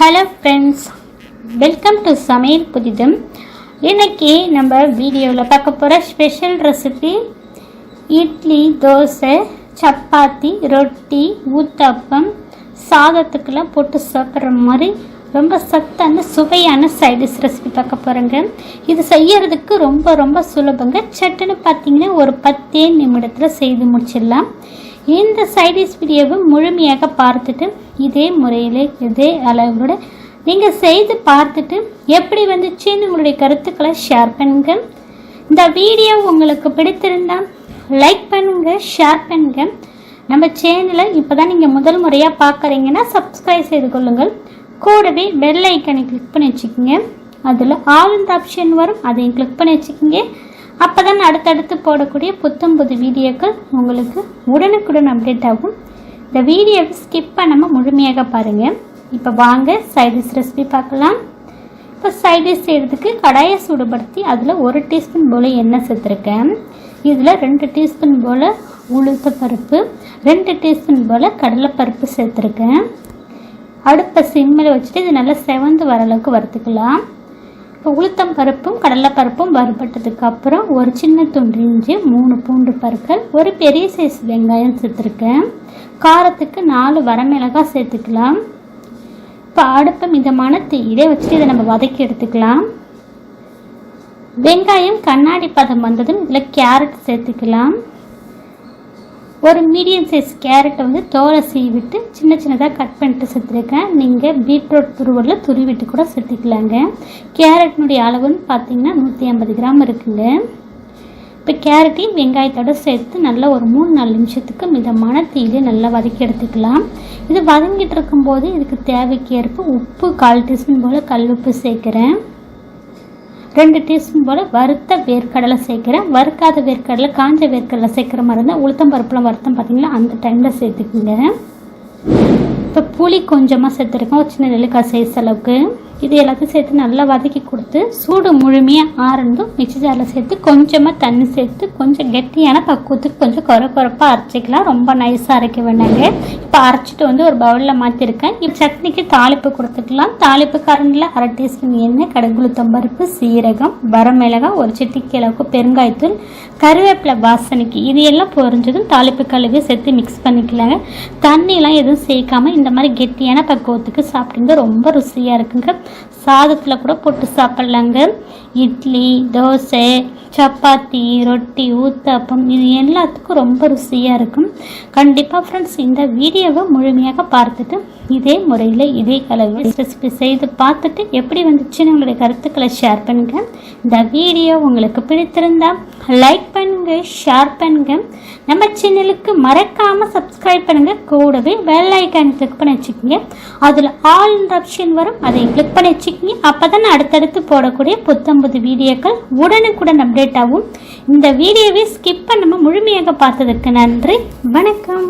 Hello friends welcome to சமையல் புதிதும் இன்னைக்கு நம்ம வீடியோவில் பார்க்க போகிற ஸ்பெஷல் ரெசிபி இட்லி தோசை சப்பாத்தி ரொட்டி ஊத்தப்பம் சாதத்துக்கெல்லாம் போட்டு சாப்பிட்ற மாதிரி ரொம்ப சத்தான சுவையான சைடிஷ் ரெசிபி பார்க்க போகிறேங்க இது செய்யறதுக்கு ரொம்ப ரொம்ப சுலபங்க. சட்டுன்னு பார்த்தீங்கன்னா ஒரு பத்தே நிமிடத்தில் செய்து முடிச்சிடலாம். இந்த சைடிஸ் வீடியோவை முழுமையாக பார்த்துட்டு இதே முறையில் இதே அளவோட நீங்கள் செய்து பார்த்துட்டு எப்படி வந்துச்சுன்னு உங்களுடைய கருத்துக்களை ஷேர் பண்ணுங்க. இந்த வீடியோ உங்களுக்கு பிடித்திருந்தால் லைக் பண்ணுங்க ஷேர் பண்ணுங்க. நம்ம சேனலை இப்போ தான் நீங்கள் முதல் முறையாக பார்க்குறீங்கன்னா சப்ஸ்கிரைப் செய்து கொள்ளுங்கள். கூடவே பெல் ஐக்கனை கிளிக் பண்ணி வச்சுக்கோங்க. அதில் ஆல் இந்த ஆப்ஷன் வரும் அதையும் கிளிக் பண்ணி வச்சுக்கோங்க. அப்போ தான் அடுத்தடுத்து போடக்கூடிய புத்தம் புது வீடியோக்கள் உங்களுக்கு உடனுக்குடன் அப்டேட் ஆகும். இந்த வீடியோவை ஸ்கிப் பண்ணாமல் முழுமையாக பாருங்கள் இப்போ வாங்க சைடிஷ் ரெசிபி பார்க்கலாம். இப்போ சைடிஷ் செய்கிறதுக்கு கடாயை சூடுபடுத்தி அதில் ஒரு டீஸ்பூன் போல் எண்ணெய் சேர்த்துருக்கேன். இதில் ரெண்டு டீஸ்பூன் போல் உளுத்த பருப்பு ரெண்டு டீஸ்பூன் போல் கடலைப்பருப்பு சேர்த்துருக்கேன். அடுப்பை சிம்மில் வச்சுட்டு இது நல்லா செவந்து வர அளவுக்கு வறுத்துக்கலாம். இப்போ உளுத்தம் பருப்பும் கடலைப்பருப்பும் வறுபட்டதுக்கு அப்புறம் ஒரு சின்ன துண்டு இஞ்சி மூணு பூண்டு பருக்கள் ஒரு பெரிய சைஸ் வெங்காயம் சேர்த்துருக்கேன். காரத்துக்கு நாலு வரமிளகாய் சேர்த்துக்கலாம். இப்போ அடுப்பை மிதமான தீயிலே வச்சுட்டு இதை நம்ம வதக்கி எடுத்துக்கலாம். வெங்காயம் கண்ணாடி பதம் வந்ததும் இதில் கேரட் சேர்த்துக்கலாம். ஒரு மீடியம் சைஸ் கேரட்டை வந்து தோலை சீவிட்டு சின்ன சின்னதாக கட் பண்ணிட்டு சேர்த்துருக்கேன் நீங்கள் பீட்ரூட் துருவலில் துருவிட்டு கூட சேர்த்துக்கலாங்க கேரட்டினுடைய அளவுன்னு பார்த்தீங்கன்னா நூற்றி ஐம்பது கிராம் இருக்குங்க. இப்போ கேரட்டையும் வெங்காயத்தோட சேர்த்து நல்லா ஒரு மூணு நாலு நிமிஷத்துக்கு மிதமான தீயிலே நல்லா வதக்கி எடுத்துக்கலாம். இது வதங்கிட்டு இருக்கும்போது இதுக்கு தேவைக்கு ஏற்ப உப்பு கால் டீஸ்பூன் போல் கல் உப்பு சேர்க்குறேன். ரெண்டு டீஸ்பூன் போல் வறுத்த வேர்க்கடலை சேர்க்குறேன். வறுக்காத வேர்க்கடலை காஞ்ச வேர்க்கடலை சேர்க்குற மாதிரி இருந்தால் உளுத்தம் பருப்புலாம் வறுத்தம் பார்த்தீங்களா அந்த டைமில் சேர்த்துக்குங்க. இப்போ புளி கொஞ்சமாக சேர்த்துருக்கோம். ஒரு சின்ன நெல்லிக்காய் சைஸ் அளவுக்கு. இது எல்லாத்தையும் சேர்த்து நல்லா வதக்கி கொடுத்து சூடு முழுமையாக ஆறந்தும் மிக்சி ஜாரில் சேர்த்து கொஞ்சமாக தண்ணி சேர்த்து கொஞ்சம் கெட்டியான பக்குவத்துக்கு கொஞ்சம் குறை குறைப்பாக அரைச்சிக்கலாம். ரொம்ப நைஸாக அரைக்க வேண்டாங்க இப்போ அரைச்சிட்டு வந்து ஒரு பவுலில் மாற்றிருக்கேன் இப்போ சட்னிக்கு தாளிப்பு கொடுத்துக்கலாம். தாளிப்பு கரண்டில் அரை டீஸ்பூன் எண்ணெய் கடுகுளுத்தம் பருப்பு சீரகம் வரமிளகாய் ஒரு சிட்டிக்கு அளவுக்கு பெருங்காயத்தூள் கருவேப்பிலை வாசனைக்கு இது எல்லாம் பொரிஞ்சதும் தாளிப்பு கழுவி சேர்த்து மிக்ஸ் பண்ணிக்கலாங்க. தண்ணியெலாம் எதுவும் சேர்க்காம இந்த மாதிரி கெட்டியான பக்குவத்துக்கு சாப்பிடுங்க. ரொம்ப ருசியாக இருக்குங்க. சாதத்தில் கூட போட்டு சாப்பிட்லாங்க. இட்லி தோசை சப்பாத்தி ரொட்டி ஊத்தப்பம் இது எல்லாத்துக்கும் ரொம்ப ருசியாக இருக்கும். கண்டிப்பாக ஃப்ரெண்ட்ஸ் இந்த வீடியோவை முழுமையாக பார்த்துட்டு இதே முறையில் இதே அளவு ரெசிபி செய்து பார்த்துட்டு எப்படி வந்துச்சுன்னு உங்களுடைய கருத்துக்களை ஷேர் பண்ணுங்கள் இந்த வீடியோ உங்களுக்கு பிடித்திருந்தால் லைக் பண்ணுங்கள் ஷேர் பண்ணுங்கள் நம்ம சேனலுக்கு மறக்காமல் சப்ஸ்கிரைப் பண்ணுங்கள் கூடவே பெல் ஐக்கான் கிளிக் பண்ணி வச்சுக்கோங்க. அதில் ஆல் ஆப்ஷன் வரும். அதை கிளிக் பண்ணி அப்போ தான் அடுத்தடுத்து போடக்கூடிய புத்தம்புது வீடியோக்கள் உடனுக்குடன் அப்டேட் ஆகும். இந்த வீடியோவை ஸ்கிப் பண்ணாமல் முழுமையாக பார்த்ததற்கு நன்றி. வணக்கம்.